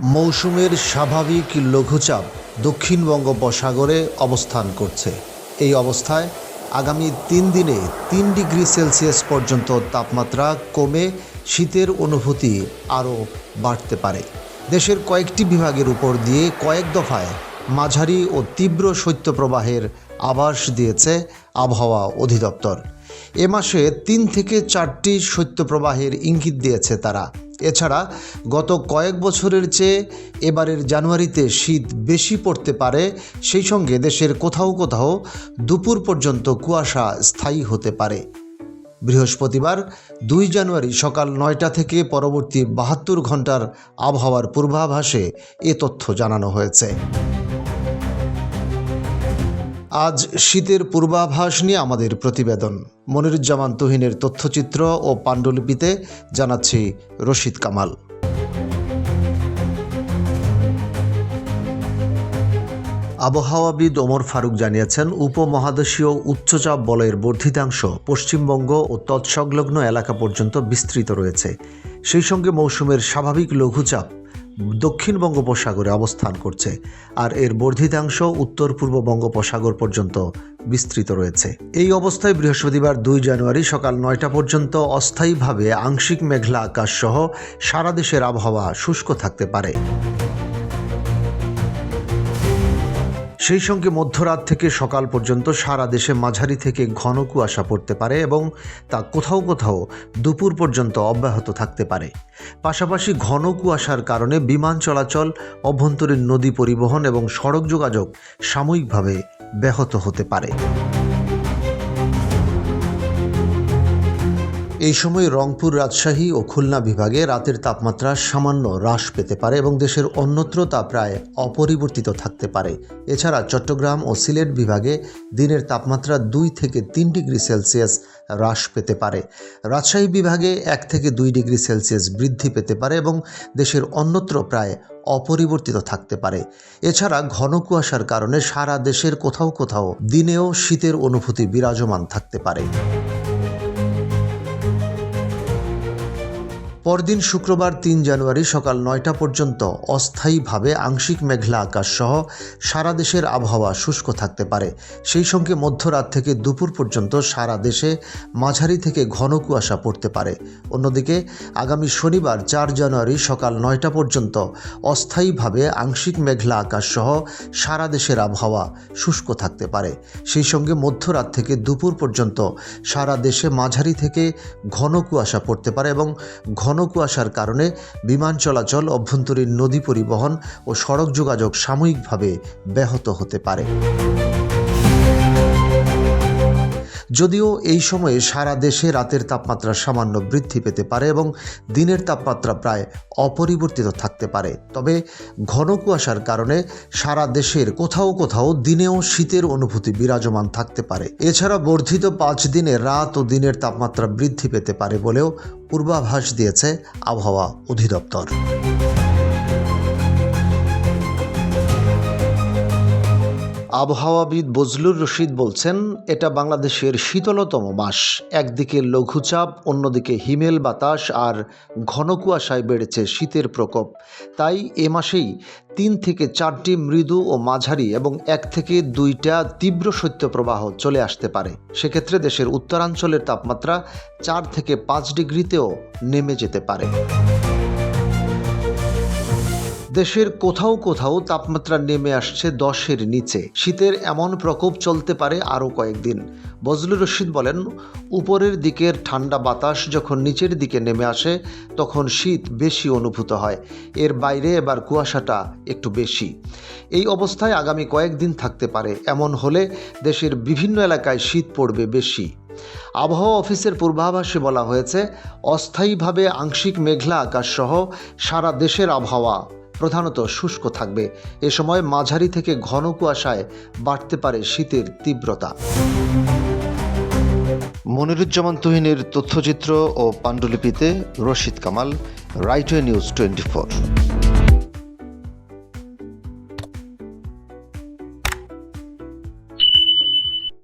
মৌসুমের স্বাভাবিক লঘুচাপ দক্ষিণ বঙ্গোপসাগরে অবস্থান করছে। এই অবস্থায় আগামী তিন দিনে তিন ডিগ্রি সেলসিয়াস পর্যন্ত তাপমাত্রা কমে শীতের অনুভূতি আরও বাড়তে পারে। দেশের কয়েকটি বিভাগের উপর দিয়ে কয়েক দফায় মাঝারি ও তীব্র শৈত্যপ্রবাহের আভাস দিয়েছে আবহাওয়া অধিদপ্তর। এ মাসে তিন থেকে চারটি শৈত্যপ্রবাহের ইঙ্গিত দিয়েছে তারা। এছাড়া গত কয়েক বছরের চেয়ে এবারের জানুয়ারিতে শীত বেশি পড়তে পারে, সেই সঙ্গে দেশের কোথাও কোথাও দুপুর পর্যন্ত কুয়াশা স্থায়ী হতে পারে। বৃহস্পতিবার দুই জানুয়ারি সকাল নয়টা থেকে পরবর্তী বাহাত্তর ঘণ্টার আবহাওয়ার পূর্বাভাসে এ তথ্য জানানো হয়েছে। আজ শীতের পূর্বাভাস নিয়ে আমাদের প্রতিবেদন। মনিরুজ্জামান তুহিনের তথ্যচিত্র ও পাণ্ডুলিপিতে জানাচ্ছি রশিদ কামাল। আবহাওয়াবিদ ওমর ফারুক জানিয়েছেন, উপমহাদেশীয় উচ্চচাপ বলয়ের বর্ধিতাংশ পশ্চিমবঙ্গ ও তৎসংলগ্ন এলাকা পর্যন্ত বিস্তৃত রয়েছে। সেই সঙ্গে মৌসুমের স্বাভাবিক লঘুচাপ দক্ষিণ বঙ্গোপসাগরে অবস্থান করছে, আর এর বর্ধিতাংশ উত্তর পূর্ব বঙ্গোপসাগর পর্যন্ত বিস্তৃত রয়েছে। এই অবস্থায় বৃহস্পতিবার দুই জানুয়ারি সকাল নয়টা পর্যন্ত অস্থায়ীভাবে আংশিক মেঘলা আকাশ সহ সারা দেশের আবহাওয়া শুষ্ক থাকতে পারে। সেই সঙ্গে মধ্যরাত থেকে সকাল পর্যন্ত সারা দেশে মাঝারি থেকে ঘন কুয়াশা পড়তে পারে এবং তা কোথাও কোথাও দুপুর পর্যন্ত অব্যাহত থাকতে পারে। পাশাপাশি ঘন কুয়াশার কারণে বিমান চলাচল, অভ্যন্তরীণ নদী পরিবহন এবং সড়ক যোগাযোগ সাময়িকভাবে ব্যাহত হতে পারে। এই সময় রংপুর রাজশাহী ও খুলনা বিভাগে রাতের তাপমাত্রা সামান্য হ্রাস পেতে পারে এবং দেশের অন্যত্র তা প্রায় অপরিবর্তিত থাকতে পারে। এছাড়া চট্টগ্রাম ও সিলেট বিভাগে দিনের তাপমাত্রা দুই থেকে তিন ডিগ্রি সেলসিয়াস হ্রাস পেতে পারে। রাজশাহী বিভাগে এক থেকে দুই ডিগ্রি সেলসিয়াস বৃদ্ধি পেতে পারে এবং দেশের অন্যত্র প্রায় অপরিবর্তিত থাকতে পারে। এছাড়া ঘন কুয়াশার কারণে সারা দেশের কোথাও কোথাও দিনেও শীতের অনুভূতি বিরাজমান থাকতে পারে। পরদিন শুক্রবার তিন জানুয়ারি সকাল নয়টা পর্যন্ত অস্থায়ীভাবে আংশিক মেঘলা আকাশ সহ সারা দেশের আবহাওয়া শুষ্ক থাকতে পারে। সেই সঙ্গে মধ্যরাত থেকে দুপুর পর্যন্ত সারা দেশে মাঝারি থেকে ঘন কুয়াশা পড়তে পারে। অন্যদিকে আগামী শনিবার চার জানুয়ারি সকাল নয়টা পর্যন্ত অস্থায়ীভাবে আংশিক মেঘলা আকাশ সহ সারা দেশের আবহাওয়া শুষ্ক থাকতে পারে। সেই সঙ্গে মধ্যরাত থেকে দুপুর পর্যন্ত সারা দেশে মাঝারি থেকে ঘন কুয়াশা পড়তে পারে এবং ঘন কুয়াশার কারণে বিমান চলাচল অভ্যন্তরীণ নদী পরিবহন ও সড়ক যোগাযোগ সাময়িকভাবে ব্যাহত হতে পারে। যদিও এই সময়ে সারা দেশে রাতের তাপমাত্রা সামান্য বৃদ্ধি পেতে পারে এবং দিনের তাপমাত্রা প্রায় অপরিবর্তিত থাকতে পারে। তবে ঘন কুয়াশার কারণে সারা দেশের কোথাও কোথাও দিনেও শীতের অনুভূতি বিরাজমান থাকতে পারে। এছাড়া বর্ধিত পাঁচ দিনে রাত ও দিনের তাপমাত্রা বৃদ্ধি পেতে পারে বলেও পূর্বাভাস দিয়েছে আবহাওয়া অধিদপ্তর। আবহাওয়াবিদ বজলুর রশিদ বলছেন, এটা বাংলাদেশের শীতলতম মাস। একদিকে লঘুচাপ, অন্যদিকে হিমেল বাতাস আর ঘন কুয়াশায় বেড়েছে শীতের প্রকোপ। তাই এ মাসেই তিন থেকে চারটি মৃদু ও মাঝারি এবং এক থেকে দুইটা তীব্র শৈত্যপ্রবাহ চলে আসতে পারে। সেক্ষেত্রে দেশের উত্তরাঞ্চলের তাপমাত্রা চার থেকে পাঁচ ডিগ্রিতেও নেমে যেতে পারে। দেশের কোথাও কোথাও তাপমাত্রা নেমে আসছে দশের নিচে। শীতের এমন প্রকোপ চলতে পারে আরও কয়েকদিন। বজলুর রশিদ বলেন, উপরের দিকের ঠান্ডা বাতাস যখন নিচের দিকে নেমে আসে, তখন শীত বেশি অনুভূত হয়। এর বাইরে এবার কুয়াশাটা একটু বেশি। এই অবস্থায় আগামী কয়েকদিন থাকতে পারে। এমন হলে দেশের বিভিন্ন এলাকায় শীত পড়বে বেশি। আবহাওয়া অফিসের পূর্বাভাসে বলা হয়েছে, অস্থায়ীভাবে আংশিক মেঘলা আকাশ সহ সারা দেশের আবহাওয়া প্রধানত শুষ্ক থাকবে। এ সময় মাঝারি থেকে ঘন কুয়াশায় বাড়তে পারে শীতের তীব্রতা। মনিরুজ্জামান তুহিনের তথ্যচিত্র ও পাণ্ডুলিপিতে Rashid Kamal Rightway news twenty